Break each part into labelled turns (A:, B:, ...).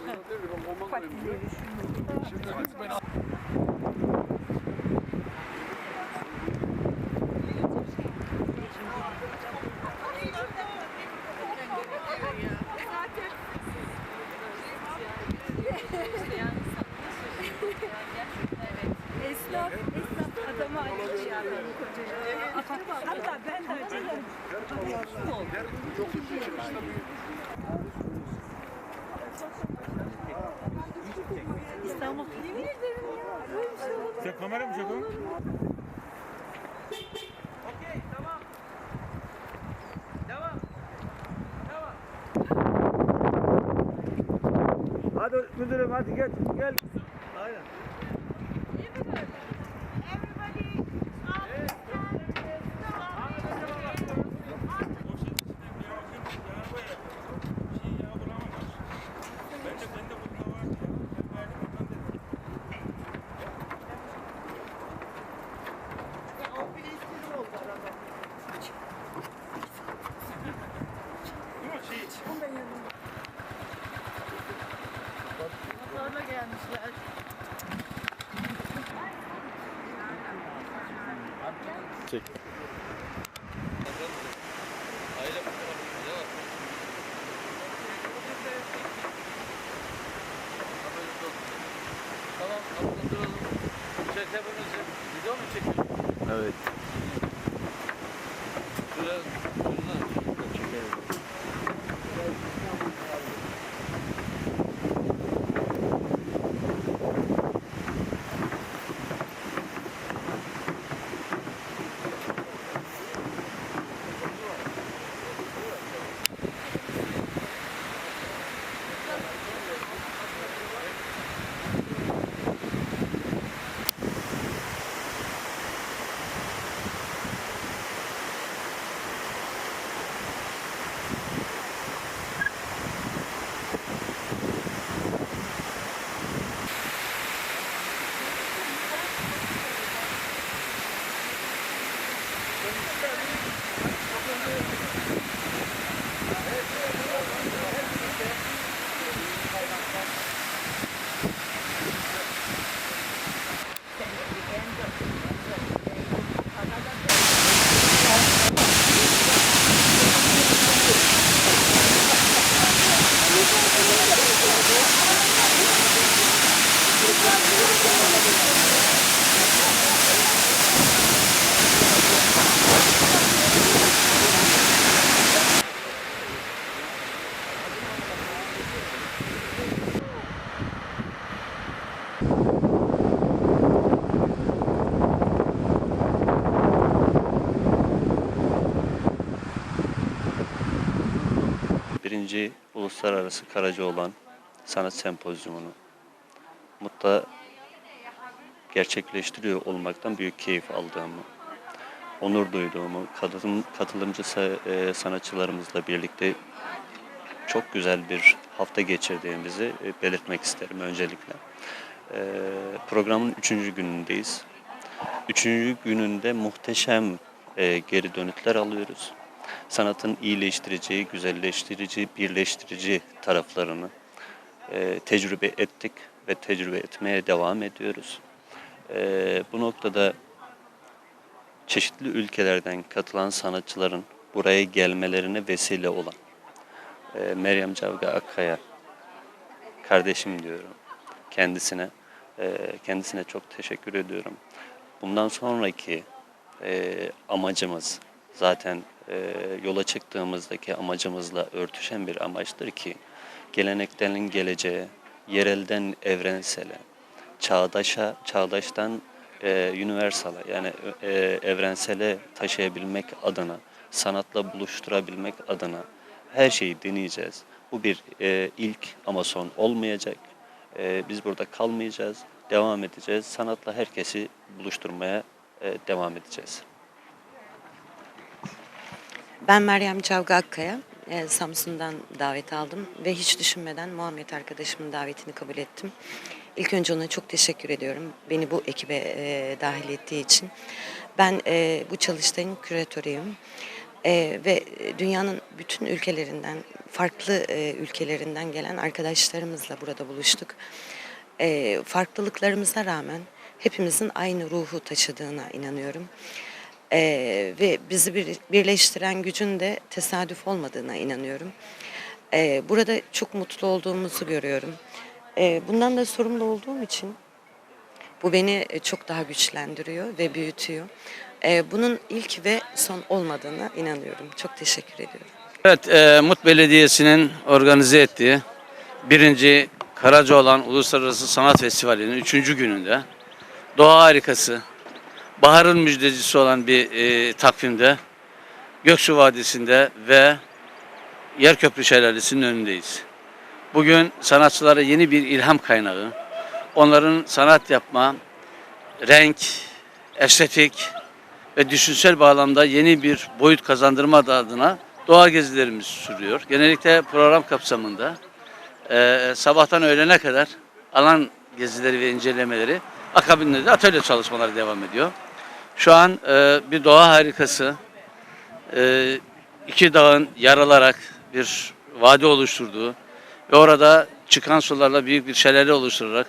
A: présenter le bon
B: moment. Müdürüm hadi gel gel.
C: motorla
D: Hepimizi. Video mu çekiyorsun?
A: Evet.
D: Şuraya,
E: 20. Uluslararası Karacaoğlan Sanat Sempozyumunu mutta gerçekleştiriyor olmaktan büyük keyif aldığımı, onur duyduğumu, katılım, katılımcı e, sanatçılarımızla birlikte çok güzel bir hafta geçirdiğimizi e, belirtmek isterim öncelikle. E, programın üçüncü günündeyiz. Üçüncü gününde muhteşem geri dönütler alıyoruz. Sanatın iyileştirici, güzelleştirici, birleştirici taraflarını e, tecrübe ettik ve tecrübe etmeye devam ediyoruz. E, bu noktada çeşitli ülkelerden katılan sanatçıların buraya gelmelerine vesile olan e, Meryem Cavga Akkaya kardeşim diyorum kendisine. e, kendisine çok teşekkür ediyorum. Bundan sonraki e, amacımız zaten e, yola çıktığımızdaki amacımızla örtüşen bir amaçtır ki gelenekten geleceğe, yerelden evrensele, çağdaşa, çağdaştan e, universala yani e, evrensele taşıyabilmek adına, sanatla buluşturabilmek adına her şeyi deneyeceğiz. Bu bir e, ilk ama son olmayacak. E, biz burada kalmayacağız, devam edeceğiz. Sanatla herkesi buluşturmaya e, devam edeceğiz.
F: Ben Meryem Cavga Akkaya. Ee, Samsun'dan davet aldım ve hiç düşünmeden Muhammed arkadaşımın davetini kabul ettim. İlk önce ona çok teşekkür ediyorum beni bu ekibe e, dahil ettiği için. Ben e, bu çalıştayın küratörüyüm E, ve dünyanın bütün ülkelerinden, farklı e, ülkelerinden gelen arkadaşlarımızla burada buluştuk. E, farklılıklarımıza rağmen hepimizin aynı ruhu taşıdığına inanıyorum. Ee, ve bizi bir, birleştiren gücün de tesadüf olmadığına inanıyorum. Ee, burada çok mutlu olduğumuzu görüyorum. Ee, bundan da sorumlu olduğum için bu beni çok daha güçlendiriyor ve büyütüyor. Ee, bunun ilk ve son olmadığına inanıyorum. Çok teşekkür ediyorum.
D: Evet, e, Mut Belediyesi'nin organize ettiği birinci Karacaoğlan Uluslararası Sanat Festivali'nin üçüncü gününde doğa harikası, baharın müjdecisi olan bir e, takvimde Göksu Vadisi'nde ve Yerköprü Şelalesi'nin önündeyiz. Bugün sanatçılara yeni bir ilham kaynağı, onların sanat yapma, renk, estetik ve düşünsel bağlamda yeni bir boyut kazandırma adına doğa gezilerimiz sürüyor. Genellikle program kapsamında e, sabahtan öğlene kadar alan gezileri ve incelemeleri akabinde de atölye çalışmaları devam ediyor. Şu an e, bir doğa harikası, e, iki dağın yaralarak bir vadi oluşturduğu ve orada çıkan sularla büyük bir şelale oluşturarak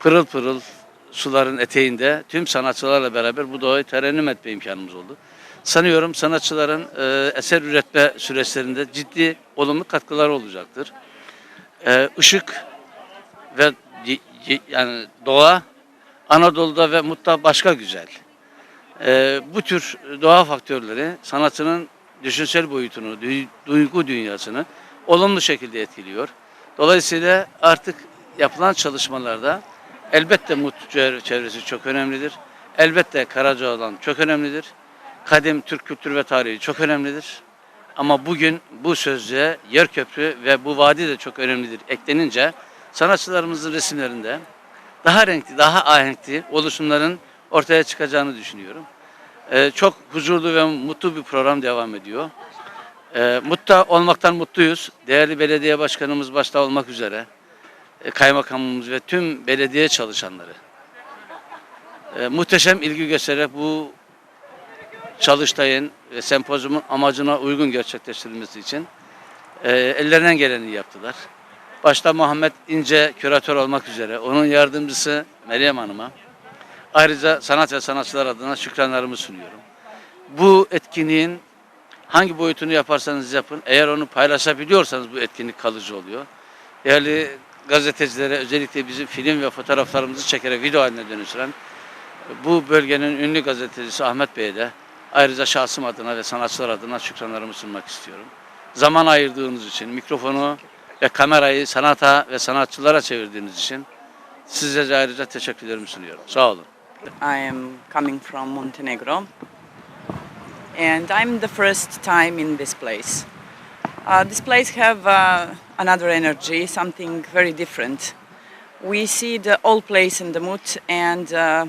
D: pırıl pırıl suların eteğinde tüm sanatçılarla beraber bu doğayı terennüm etme imkanımız oldu. Sanıyorum sanatçıların e, eser üretme süreçlerinde ciddi olumlu katkıları olacaktır. E, ışık ve yani doğa Anadolu'da ve Mut'ta başka güzel. E, bu tür doğa faktörleri sanatçının düşünsel boyutunu, duygu dünyasını olumlu şekilde etkiliyor. Dolayısıyla artık yapılan çalışmalarda elbette Mut çevre- çevresi çok önemlidir. Elbette Karacaoğlan çok önemlidir. Kadim Türk kültürü ve tarihi çok önemlidir. Ama bugün bu sözcüğe Yerköprü ve bu vadi de çok önemlidir eklenince sanatçılarımızın resimlerinde daha renkli, daha ahenkli oluşumların ortaya çıkacağını düşünüyorum. Ee, çok huzurlu ve mutlu bir program devam ediyor. Ee, mutta olmaktan mutluyuz. Değerli belediye başkanımız başta olmak üzere, e, kaymakamımız ve tüm belediye çalışanları e, muhteşem ilgi göstererek bu çalıştayın ve sempozyumun amacına uygun gerçekleştirilmesi için e, ellerinden geleni yaptılar. Başta Muhammed İnce küratör olmak üzere, onun yardımcısı Meryem Hanım'a ayrıca sanat ve sanatçılar adına şükranlarımı sunuyorum. Bu etkinliğin hangi boyutunu yaparsanız yapın, eğer onu paylaşabiliyorsanız bu etkinlik kalıcı oluyor. Değerli gazetecilere özellikle bizim film ve fotoğraflarımızı çekerek video haline dönüştüren bu bölgenin ünlü gazetecisi Ahmet Bey'e de ayrıca şahsım adına ve sanatçılar adına şükranlarımı sunmak istiyorum. Zaman ayırdığınız için, mikrofonu ve kamerayı sanata ve sanatçılara çevirdiğiniz için size ayrıca teşekkürlerimi sunuyorum. Sağ olun.
G: I am coming from Montenegro, and I'm the first time in this place. Uh, this place have uh, another energy, something very different. We see the old place in the Mut, and uh,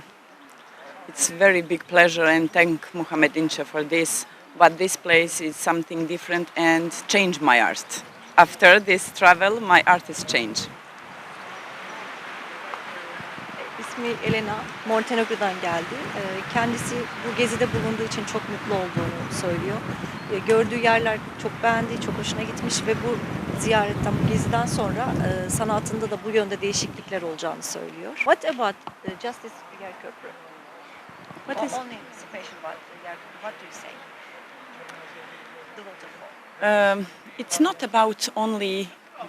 G: it's very big pleasure and thank Mohamed Ince for this. But this place is something different and changed my art. After this travel, my art is changed.
C: İsmi Elena, Montenegro'dan geldi. Ee, Kendisi bu gezide bulunduğu için çok mutlu olduğunu söylüyor. Ee, Gördüğü yerler çok beğendi, çok hoşuna gitmiş ve bu ziyaretten, bu geziden sonra e, sanatında da bu yönde değişiklikler olacağını söylüyor. What about uh, Justice Yerköprü? What is
G: Only
C: special about Yerköprü? What do you say? The waterfall.
G: Um, it's not about only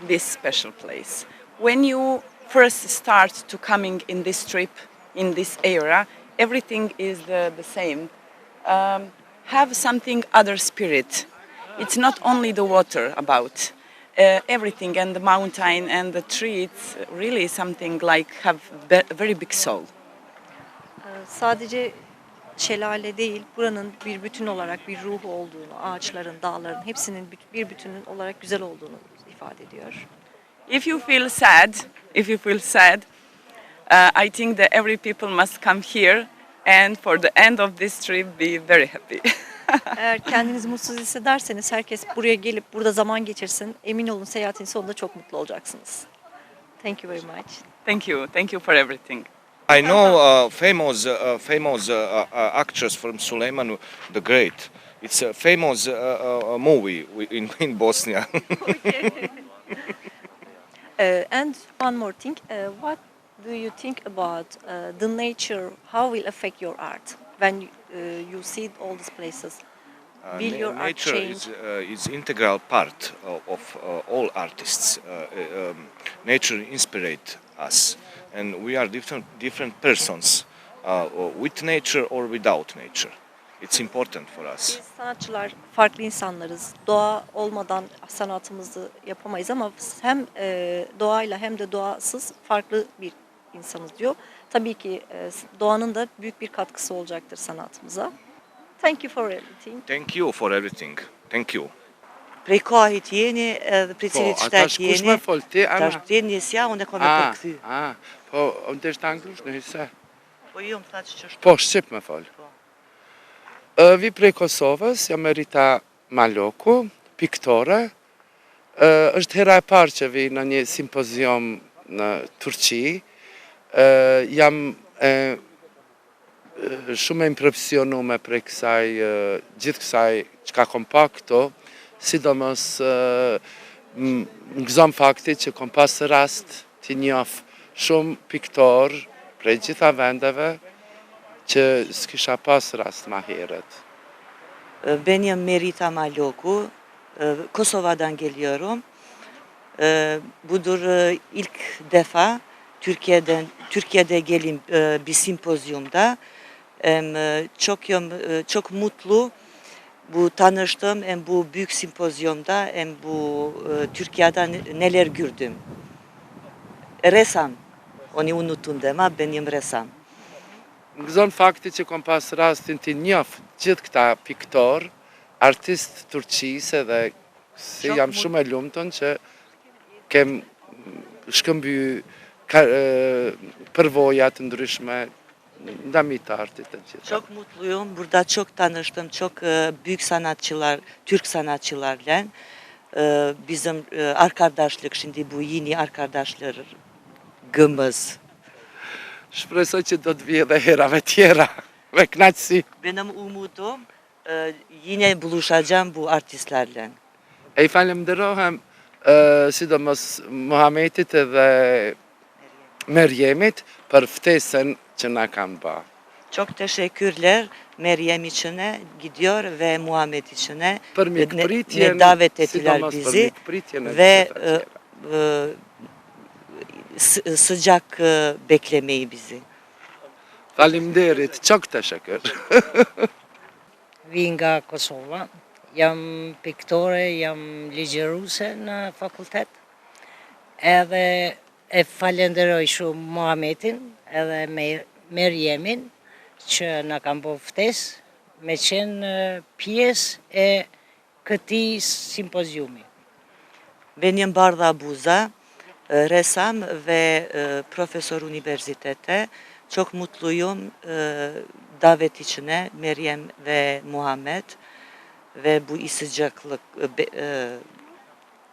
G: this special place. When you first start to coming in this trip, in this area, everything is the, the same. Um, have something other spirit. It's not only the water about. Uh, everything and the mountain and the tree, it's really something like have be- very big soul.
C: Ee, Sadece şelale değil, buranın bir bütün olarak bir ruhu olduğunu, ağaçların, dağların hepsinin bir bütünün olarak güzel olduğunu ifade ediyor.
G: If you feel sad, if you feel sad, uh, I think that every people must come here and for the end of this trip be very happy.
C: Eğer kendinizi mutsuz hissederseniz herkes buraya gelip burada zaman geçirsin. Emin olun seyahatin sonunda çok mutlu olacaksınız. Thank you very much.
G: thank you, thank you for everything.
B: I know uh, famous uh, famous uh, uh, actress from Suleiman the Great. It's a famous uh, uh, movie in, in Bosnia.
C: Uh, and one more thing, uh, what do you think about uh, the nature? How will affect your art when you, uh, you see all these places?
B: Uh,
C: Will
B: na-
C: your art
B: nature is uh, is integral part of, of uh, all artists. Uh, um, nature inspirate us, and we are different different persons uh, with nature or without nature. It's important for us.
C: Biz sanatçılar farklı insanlarız. Doğa olmadan sanatımızı yapamayız ama hem e, doğayla hem de doğasız farklı bir insanız diyor. Tabii ki e, doğanın da büyük bir katkısı olacaktır sanatımıza. Thank you for everything.
B: Thank you for everything. Thank you.
H: Prekohit jeni edhe prej
I: Po,
H: cilit
I: ata
H: shtet
I: shkush me
H: jeni.
I: fol ti
H: Tash
I: ana.
H: ti njësja, unë e kam e
I: Ah,
H: përkthy.
I: Vi prej Kosovës, jam Rita Maloku, piktore. Është hera e parë që vi në një simpozium në Turqi. Jam e, shumë e impresionume prej kësaj, gjithë kësaj që ka kom pa këto, sidomos m- më gëzon fakti që kom pas rast të njof shumë piktor prej gjitha vendeve që s'kisha pas rast ma herët.
H: Ben Merita Maloku, Kosova'dan geliyorum. Budur ilk defa Türkiye'den Türkiye'de gelin bir simpozyumda. Çok çok mutlu bu tanıştım hem bu büyük simpozyumda hem bu Türkiye'den neler gördüm. Resam. Oni unutun dhe ma, ben jem resam.
I: Më gëzon fakti që kom pas rastin të njof gjithë këta piktor, artist turqise dhe si
H: Shumë
I: jam shumë e lumëton që kem shkëmby ka, e, përvoja të ndryshme të artit të gjitha.
H: Çok mutluyum. Burada çok tanıştım. Çok e, büyük sanatçılar, Türk sanatçılarla. E, bizim e, arkadaşlık şimdi bu yeni arkadaşlarımız.
I: Shpresoj që do të vijë edhe herave tjera me knaqësi.
H: Benim umudum e, yine buluşacağım bu artistlerle.
I: E falemderohem sidomos Muhametit edhe Merjemit për ftesën që na kanë ba.
H: Çok teşekkürler Meryem içine gidiyor ve Muhammed içine ne, ne davet ettiler bizi ve e, e, sıcak e, beklemeyi bizi.
I: Faleminderit, çok teşekkür.
J: Vi nga Kosova. Jam piktore, jam ligjeruse në fakultet. Edhe e falenderoj shumë Muhametin edhe Mer- Merjemin që na kanë bo ftes me qenë pjesë e këtij simpoziumi.
H: Benim Barda Buza, ressam ve e, profesör üniversitete. Çok mutluyum davet içine Meryem ve Muhammed ve bu sıcaklık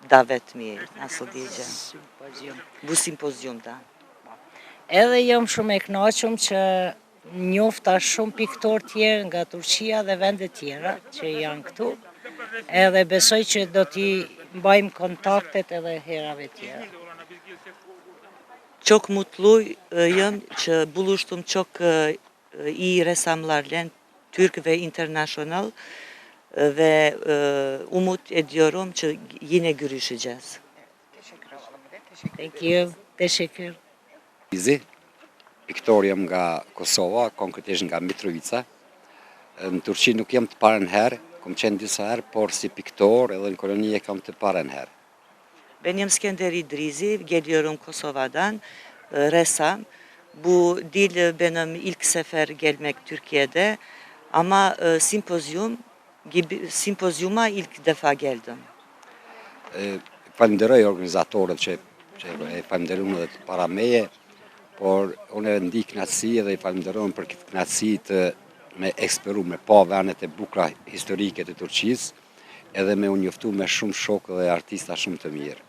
H: davet mi nasıl diyeceğim
J: Simpozium.
H: bu simpozyumda.
J: Edhe jam shumë e kënaqur që njofta shumë piktor tjerë nga Turqia dhe vende tjera që janë këtu. Edhe besoj që do t'i mbajmë kontaktet edhe herave tjera.
H: Çok mutluyum ki buluştum çok iyi ressamlarla Türk ve international e, ve umut ediyorum ki yine görüşeceğiz.
J: Thank you. Teşekkür.
K: Izi, piktor jam nga Kosova, konkretisht nga Mitrovica. Në Turqi nuk jam të parën herë, kom qenë disa herë, por si piktor edhe në koloni e kam të parën herë.
H: Benim Skender İdrizi, geliyorum Kosova'dan, ressam. Bu dil benim ilk sefer gelmek Türkiye'de ama simpozyum gibi simpozyuma ilk defa geldim.
K: E, falenderoj organizatorët që, që e falenderojnë edhe para meje, por unë e ndi knatësi dhe i falenderojnë për këtë knatësi të me eksperu, me pa venet e bukra historike të Turqisë, edhe me unë njoftu me shumë shokë dhe artista shumë të mirë.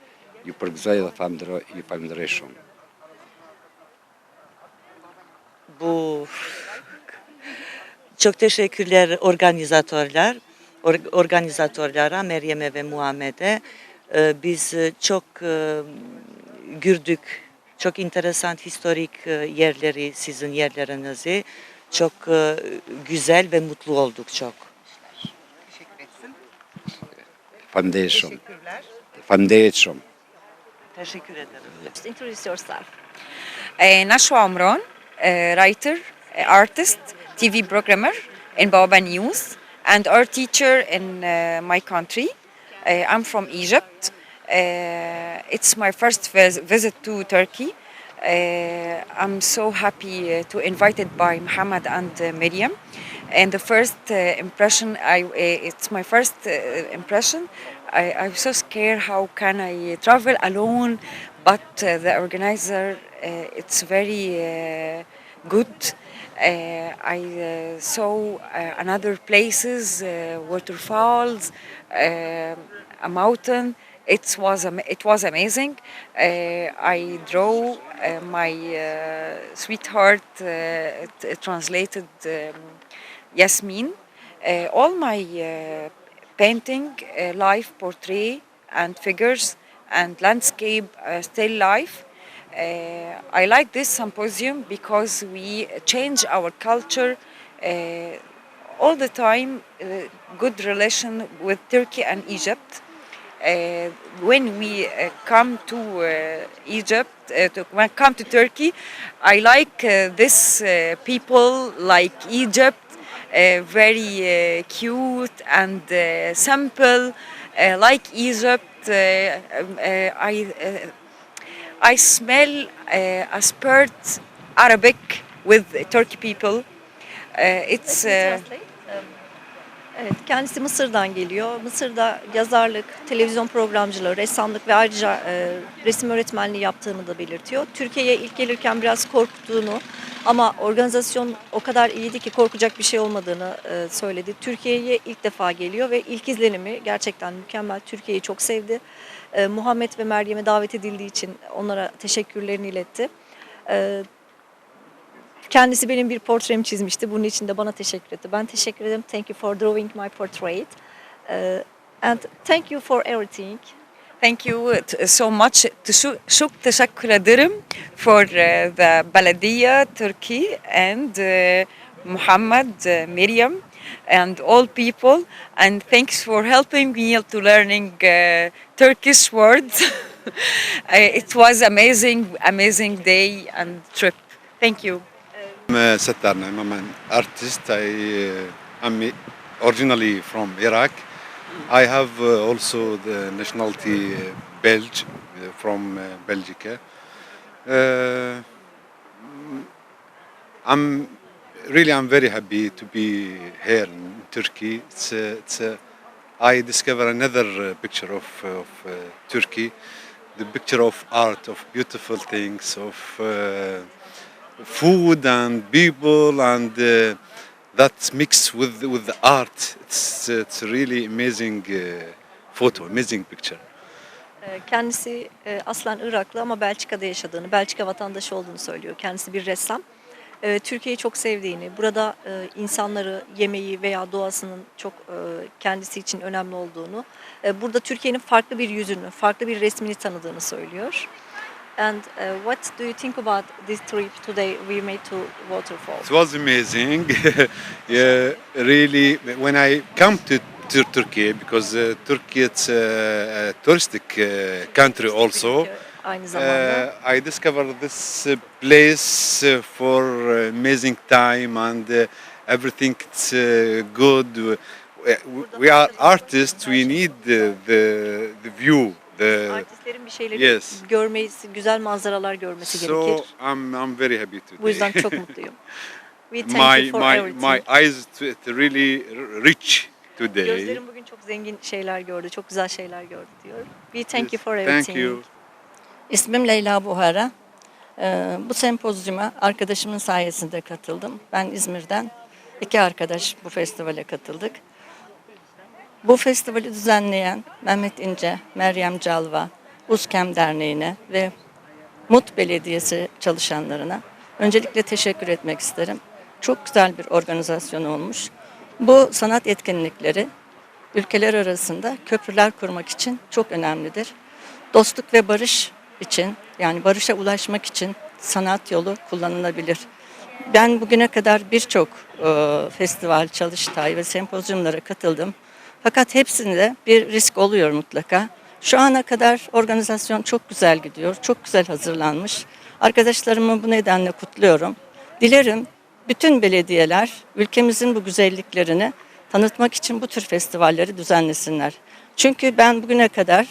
K: Ju përgëzoj dhe falenderoj, ju falenderoj shumë.
H: Bu çok teşekkürler organizatörler, or- organizatörlere, Meryem'e ve Muhammed'e. Ee, Biz e, çok e, gördük, çok enteresan historik e, yerleri, sizin yerlerinizi. Çok e, güzel ve mutlu olduk çok.
K: Faleminderit shumë. Faleminderit shumë.
H: Teşekkür ederim.
C: Just introduce yourself.
L: Uh, Nashwa Amron, uh, writer, uh, artist, TV programmer in Baba News, and art teacher in uh, my country. Uh, I'm from Egypt. Uh, it's my first vis- visit to Turkey. Uh, I'm so happy uh, to invited by Muhammad and uh, Miriam. And the first uh, impression, I uh, it's my first uh, impression. I, I'm so scared. How can I travel alone? But uh, the organizer, uh, it's very uh, good. Uh, I uh, saw uh, another places, waterfalls, a mountain. It was it was amazing. I draw my sweetheart translated um, Yasmin. All my painting, uh, life portrait and figures and landscape uh, still life. Uh, I like this symposium because we change our culture uh, all the time. Uh, good relation with Turkey and Egypt. Uh, when we uh, come to uh, Egypt, to, when come to Turkey, I like this people like Egypt, very uh, cute and uh, simple, uh, like Egypt. Um, I uh, I smell uh, a spirit Arabic with Turkey people. Uh, it's uh,
C: Evet, kendisi Mısır'dan geliyor. Mısır'da yazarlık, televizyon programcılığı, ressamlık ve ayrıca e, resim öğretmenliği yaptığını da belirtiyor. Türkiye'ye ilk gelirken biraz korktuğunu ama organizasyon o kadar iyiydi ki korkacak bir şey olmadığını e, söyledi. Türkiye'ye ilk defa geliyor ve ilk izlenimi gerçekten mükemmel. Türkiye'yi çok sevdi. E, Muhammed ve Meryem'e davet edildiği için onlara teşekkürlerini iletti. E, Kendisi benim bir portremi çizmişti. Bunun için de bana teşekkür etti. Ben teşekkür ederim. Thank you for drawing my portrait. Uh, and thank you for everything.
L: Thank you so much. Çok teşekkür ederim for uh, the Belediye Turkey and uh, Muhammad, uh, Miriam and all people and thanks for helping me to learning uh, Turkish words. Uh, it was amazing, amazing day and trip. Thank you.
M: I'm Sattar. I'm an artist. I uh, am originally from Iraq. I have uh, also the nationality uh, Belge uh, from uh, Belgica. Uh, I'm really I'm very happy to be here in Turkey. It's, uh, it's uh, I discover another uh, picture of, of uh, Turkey, the picture of art, of beautiful things, of uh, food and people and uh, that's mixed with with the art. It's it's really amazing uh, photo, amazing picture.
C: Ee, Kendisi e, aslen Iraklı ama Belçika'da yaşadığını, Belçika vatandaşı olduğunu söylüyor. Kendisi bir ressam. Ee, Türkiye'yi çok sevdiğini, burada e, insanları, yemeği veya doğasının çok e, kendisi için önemli olduğunu, e, burada Türkiye'nin farklı bir yüzünü, farklı bir resmini tanıdığını söylüyor. And uh, what do you think about this trip today we made to waterfall?
M: It was amazing. yeah, really. When I come to, Turkey, because uh, Turkey it's a, touristic uh, country also.
C: Zamanda.
M: Uh, I discovered this uh, place uh, for uh, amazing time and uh, everything is uh, good. We, are artists. We need the, the view. The
C: Artistlerin bir şeyleri
M: Yes.
C: görmesi, güzel manzaralar görmesi
M: so
C: gerekir.
M: I'm I'm very happy today.
C: Bu yüzden çok mutluyum. We thank
M: my
C: you for
M: my
C: everything.
M: my eyes really rich today.
C: Gözlerim bugün çok zengin şeyler gördü, çok güzel şeyler gördü diyor. We thank you for
M: Thank
C: everything.
M: you.
N: İsmim Leyla Buhara. Ee, bu sempozyuma arkadaşımın sayesinde katıldım. Ben İzmir'den iki arkadaş bu festivale katıldık. Bu festivali düzenleyen Mehmet İnce, Meryem Calva, Uzkem Derneği'ne ve Mut Belediyesi çalışanlarına öncelikle teşekkür etmek isterim. Çok güzel bir organizasyon olmuş. Bu sanat etkinlikleri ülkeler arasında köprüler kurmak için çok önemlidir. Dostluk ve barış için yani barışa ulaşmak için sanat yolu kullanılabilir. Ben bugüne kadar birçok e, festival, çalıştay ve sempozyumlara katıldım. Fakat hepsinde bir risk oluyor mutlaka. Şu ana kadar organizasyon çok güzel gidiyor, çok güzel hazırlanmış. Arkadaşlarımı bu nedenle kutluyorum. Dilerim bütün belediyeler ülkemizin bu güzelliklerini tanıtmak için bu tür festivalleri düzenlesinler. Çünkü ben bugüne kadar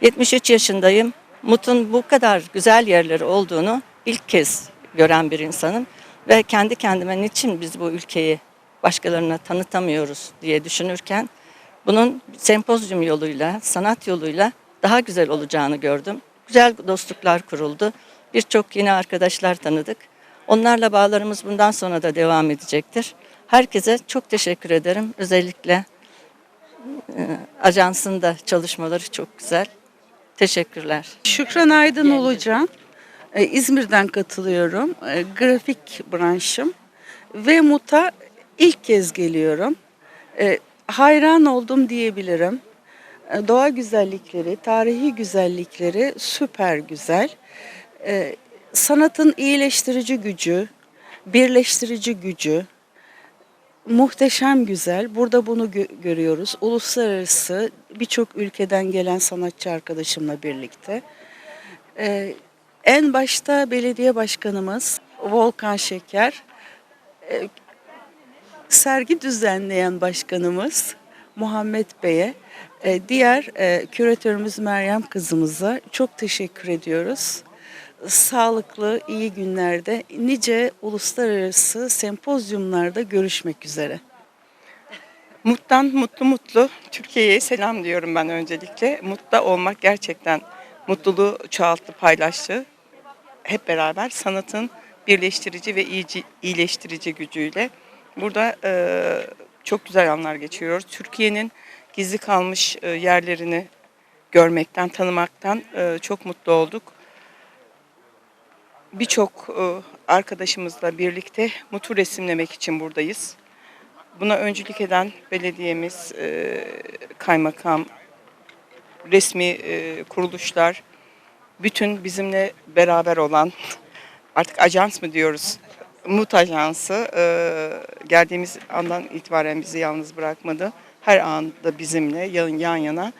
N: 73 yaşındayım. Mut'un bu kadar güzel yerleri olduğunu ilk kez gören bir insanım. Ve kendi kendime niçin biz bu ülkeyi başkalarına tanıtamıyoruz diye düşünürken bunun sempozyum yoluyla, sanat yoluyla daha güzel olacağını gördüm. Güzel dostluklar kuruldu. Birçok yeni arkadaşlar tanıdık. Onlarla bağlarımız bundan sonra da devam edecektir. Herkese çok teşekkür ederim. Özellikle e, ajansın da çalışmaları çok güzel. Teşekkürler.
O: Şükran Aydın olacağım. Ee, İzmir'den katılıyorum. Ee, Grafik branşım. Ve MUT'a ilk kez geliyorum. Ee, Hayran oldum diyebilirim. Ee, Doğa güzellikleri, tarihi güzellikleri süper güzel. Ee, Sanatın iyileştirici gücü, birleştirici gücü, muhteşem güzel. Burada bunu gö- görüyoruz. Uluslararası birçok ülkeden gelen sanatçı arkadaşımla birlikte. Ee, en başta belediye başkanımız Volkan Şeker, e, sergi düzenleyen başkanımız Muhammed Bey'e, e, diğer e, küratörümüz Meryem kızımıza çok teşekkür ediyoruz. Sağlıklı, iyi günlerde, nice uluslararası sempozyumlarda görüşmek üzere.
P: Mut'tan mutlu mutlu Türkiye'ye selam diyorum ben öncelikle. Mut'ta olmak gerçekten mutluluğu çoğalttı, paylaştı. Hep beraber sanatın birleştirici ve iyileştirici gücüyle. Burada e, çok güzel anlar geçiriyoruz. Türkiye'nin gizli kalmış e, yerlerini görmekten, tanımaktan e, çok mutlu olduk. Birçok e, arkadaşımızla birlikte Mut'u resimlemek için buradayız. Buna öncülük eden belediyemiz, e, kaymakam, resmi e, kuruluşlar, bütün bizimle beraber olan, artık ajans mı diyoruz, MUT Ajansı e, geldiğimiz andan itibaren bizi yalnız bırakmadı. Her anda bizimle yan, yan yana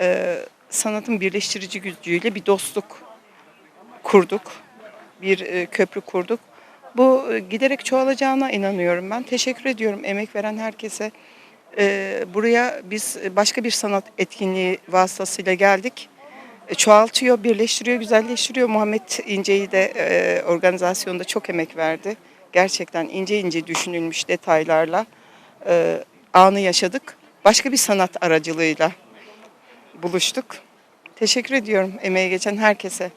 P: e, sanatın birleştirici gücüyle bir dostluk kurduk, bir e, köprü kurduk. Bu e, giderek çoğalacağına inanıyorum ben. Teşekkür ediyorum emek veren herkese. E, buraya biz başka bir sanat etkinliği vasıtasıyla geldik. E, çoğaltıyor, birleştiriyor, güzelleştiriyor. Muhammed İnce'yi de e, organizasyonda çok emek verdi. Gerçekten ince ince düşünülmüş detaylarla e, anı yaşadık. Başka bir sanat aracılığıyla buluştuk. Teşekkür ediyorum emeği geçen herkese.